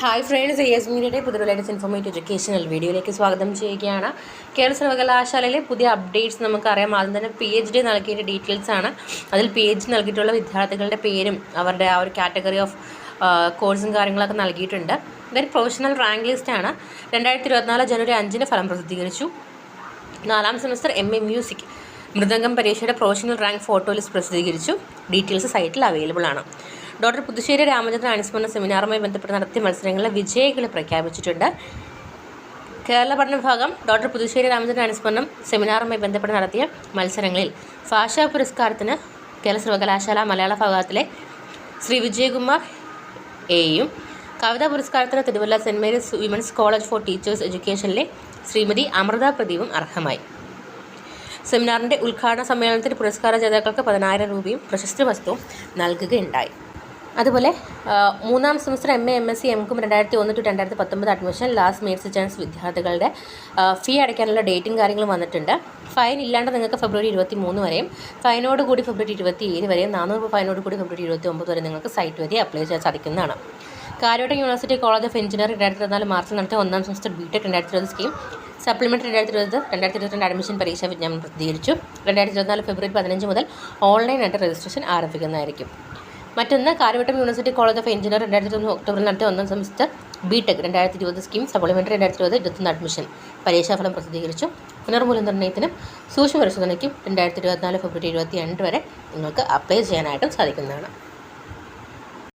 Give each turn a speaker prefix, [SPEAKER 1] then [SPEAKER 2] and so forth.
[SPEAKER 1] Hi friends S മീഡിയയുടെ പുതിയ latest informative educational വീഡിയോയിലേക്ക് സ്വാഗതം ചെയ്യുകയാണ്. കേരള സർവകലാശാലയിലെ പുതിയ അപ്ഡേറ്റ്സ് നമുക്കറിയാം. ആദ്യം തന്നെ പി എച്ച് ഡി നൽകിയ ഡീറ്റെയിൽസ് ആണ്. അതിൽ പി എച്ച് ഡി നൽകിയിട്ടുള്ള വിദ്യാർത്ഥികളുടെ പേരും അവരുടെ ആ ഒരു കാറ്റഗറി ഓഫ് കോഴ്സും കാര്യങ്ങളൊക്കെ നൽകിയിട്ടുണ്ട്. ഇതൊരു പ്രൊഫഷണൽ റാങ്ക് ലിസ്റ്റാണ് രണ്ടായിരത്തി ഇരുപത്തിനാല് ജനുവരി അഞ്ചിന് ഫലം പ്രസിദ്ധീകരിച്ചു. നാലാം semester M A music mridangam പരീക്ഷയുടെ പ്രൊഫഷണൽ റാങ്ക് ഫോട്ടോ ലിസ്റ്റ് പ്രസിദ്ധീകരിച്ചു. ഡീറ്റെയിൽസ് സൈറ്റിൽ അവൈലബിൾ ആണ്. ഡോക്ടർ പുതുശ്ശേരി രാമചന്ദ്രൻ അനുസ്മരണ സെമിനാറുമായി ബന്ധപ്പെട്ട് നടത്തിയ മത്സരങ്ങളിലെ വിജയികളെ പ്രഖ്യാപിച്ചിട്ടുണ്ട്. കേരള പഠന വിഭാഗം ഡോക്ടർ പുതുശ്ശേരി രാമചന്ദ്രൻ അനുസ്മരണം സെമിനാറുമായി ബന്ധപ്പെട്ട് നടത്തിയ മത്സരങ്ങളിൽ ഭാഷാ പുരസ്കാരത്തിന് കേരള സർവകലാശാല മലയാള വിഭാഗത്തിലെ ശ്രീ വിജയകുമാർ എയും കവിതാ പുരസ്കാരത്തിന് Thiruvalla saint Mary's women's college for teachers എഡ്യൂക്കേഷനിലെ Shrimati Amrita പ്രദീപും അർഹമായി. സെമിനാറിന്റെ ഉദ്ഘാടന സമ്മേളനത്തിൽ പുരസ്കാര ജേതാക്കൾക്ക് പതിനായിരം രൂപയും പ്രശസ്തി വസ്തുവും നൽകുകയുണ്ടായി. അതുപോലെ മൂന്നാം semester M A M S C M കും രണ്ടായിരത്തി ഒന്ന് ടു രണ്ടായിരത്തി പത്തൊമ്പത് അഡ്മിഷൻ ലാസ്റ്റ് മേഴ്സ് ചാൻസ് വിദ്യാർത്ഥികളുടെ ഫീ അടയ്ക്കാനുള്ള ഡേറ്റും കാര്യങ്ങളും വന്നിട്ടുണ്ട്. ഫൈൻ ഇല്ലാണ്ട് നിങ്ങൾക്ക് ഫെബ്രുവരി ഇരുപത്തി മൂന്ന് വരെയും ഫൈനോട് കൂടി ഫെബ്രുവരി ഇരുപത്തി ഏഴ് വരെയും നാനൂറ് രൂപ ഫൈനോട് കൂടി ഫെബ്രുവരി ഇരുപത്തി ഒമ്പത് വരെ നിങ്ങൾക്ക് സൈറ്റ് വഴി അപ്ലൈ ചെയ്യാൻ സാധിക്കുന്നതാണ്. Kariavattom university college of engineering രണ്ടായിരത്തി ഇരുപത്തിനാല് മാർച്ചിൽ നടത്തിയ ഒന്നാം സെമസ്റ്റർ ബി ടെക് രണ്ടായിരത്തി ഇരുപത് സ്കീം സപ്ലിമെന്ററി രണ്ടായിരത്തി ഇരുപത് രണ്ടായിരത്തി ഇരുപത്തിരണ്ട് അഡ്മിഷൻ പരീക്ഷ വിജ്ഞാപനം പ്രസിദ്ധീകരിച്ചു. രണ്ടായിരത്തി ഇരുപത്തിനാല് ഫെബ്രുവരി പതിനഞ്ച് മുതൽ ഓൺലൈനായിട്ട് രജിസ്ട്രേഷൻ ആരംഭിക്കുന്നതായിരിക്കും. മറ്റൊന്ന് Kariavattom university college of engineer രണ്ടായിരത്തി ഇരുപത് ഒക്ടോബറിൽ നടത്തിയ ഒന്നാം സെമസ്റ്റർ ബിടെക് രണ്ടായിരത്തി ഇരുപത് സ്കീം സപ്ലിമെന്ററി രണ്ടായിരത്തി ഇരുപത് ഇരുപത്തൊന്ന് അഡ്മിഷൻ പരീക്ഷാഫലം പ്രസിദ്ധീകരിച്ചു. പുനർമൂല്യ നിർണയത്തിനും സൂക്ഷ്മ പരിശോധനയ്ക്കും രണ്ടായിരത്തി ഇരുപത്തിനാല് ഫെബ്രുവരി ഇരുപത്തി രണ്ട് വരെ നിങ്ങൾക്ക് അപ്ലൈ ചെയ്യാനായിട്ടും സാധിക്കുന്നതാണ്.